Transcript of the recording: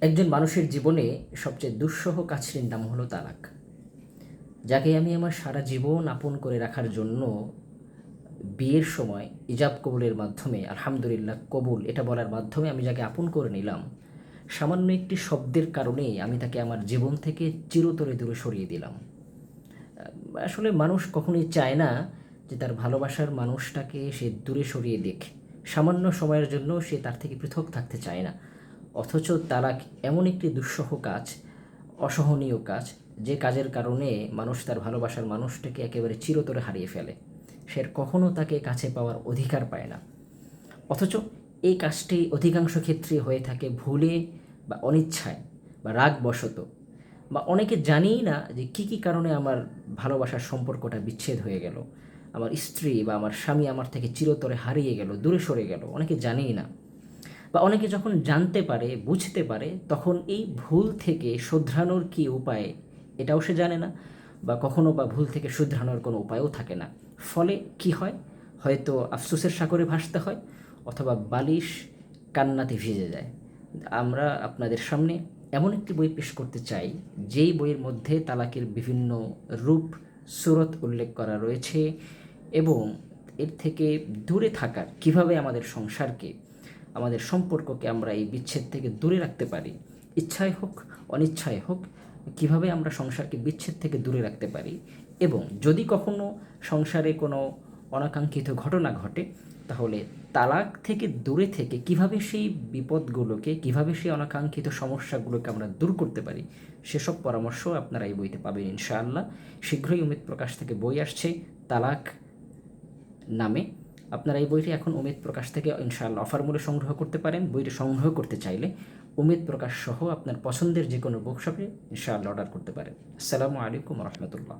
একজন মানুষের জীবনে সবচেয়ে দুঃসহ কাজটির নাম হলো তালাক। যাকে আমি আমার সারা জীবন আপন করে রাখার জন্য বিয়ের সময় ইজাব কবুলের মাধ্যমে, আলহামদুলিল্লাহ, কবুল, এটা বলার মাধ্যমে আমি যাকে আপন করে নিলাম, সামান্য একটি শব্দের কারণেই আমি তাকে আমার জীবন থেকে চিরতরে দূরে সরিয়ে দিলাম। আসলে মানুষ কখনোই চায় না যে তার ভালোবাসার মানুষটাকে সে দূরে সরিয়ে দেখ সামান্য সময়ের জন্য সে তার থেকে পৃথক থাকতে চায় না। অথচ তালাক এমন একটি দুঃসহ কাজ, অসহনীয় কাজ, যে কাজের কারণে মানুষ তার ভালোবাসার মানুষটাকে একেবারে চিরতরে হারিয়ে ফেলে। সে আর কখনো তাকে কাছে পাওয়ার অধিকার পায় না। অথচ এই কাজটি অধিকাংশ ক্ষেত্রে হয়ে থাকে ভুলে বা অনিচ্ছায় বা রাগবশত বা অনেকে জানিই না যে কী কী কারণে আমার ভালোবাসার সম্পর্কটা বিচ্ছেদ হয়ে গেল। আমার স্ত্রী বা আমার স্বামী আমার থেকে চিরতরে হারিয়ে গেল, দূরে সরে গেল, অনেকে জানেই না। বা অনেকে যখন জানতে পারে, বুঝতে পারে, তখন এই ভুল থেকে শুধরানোর কী উপায় এটাও সে জানে না বা কখনো বা ভুল থেকে শুধরানোর কোনো উপায়ও থাকে না। ফলে কি হয়? হয়তো আফসোসের সাগরে ভাসতে হয় অথবা বালিশ কান্নাতে ভিজে যায়। আমরা আপনাদের সামনে এমন একটি বই পেশ করতে চাই, যেই বইয়ের মধ্যে তালাকের বিভিন্ন রূপ, সুরত উল্লেখ করা রয়েছে এবং এর থেকে দূরে থাকার, কীভাবে আমাদের সংসারকে আমাদের সম্পর্ককে আমরা এই বিচ্ছেদ থেকে দূরে রাখতে পারি। ইচ্ছায় হোক, অনিচ্ছায় হোক, কীভাবে আমরা সংসারকে বিচ্ছেদ থেকে দূরে রাখতে পারি এবং যদি কখনো সংসারে কোনো অনাকাঙ্ক্ষিত ঘটনা ঘটে, তাহলে তালাক থেকে দূরে থেকে কীভাবে সেই বিপদগুলোকে, কীভাবে সেই অনাকাঙ্ক্ষিত সমস্যাগুলোকে আমরা দূর করতে পারি, সেসব পরামর্শ আপনারা এই বইতে পাবেন ইনশাআল্লাহ। শীঘ্রই উমিদ প্রকাশ থেকে বই আসছে তালাক নামে। আপনারা এই বইটি এখন অমিত প্রকাশ থেকে ইনশাআল্লাহ অফার মূল্যে সংগ্রহ করতে পারেন। বইটি সংগ্রহ করতে চাইলে অমিত প্রকাশ সহ আপনার পছন্দের যে কোনো বুকশপে ইনশাআল্লাহ অর্ডার করতে পারেন। আসসালামু আলাইকুম রহমতুল্লাহ।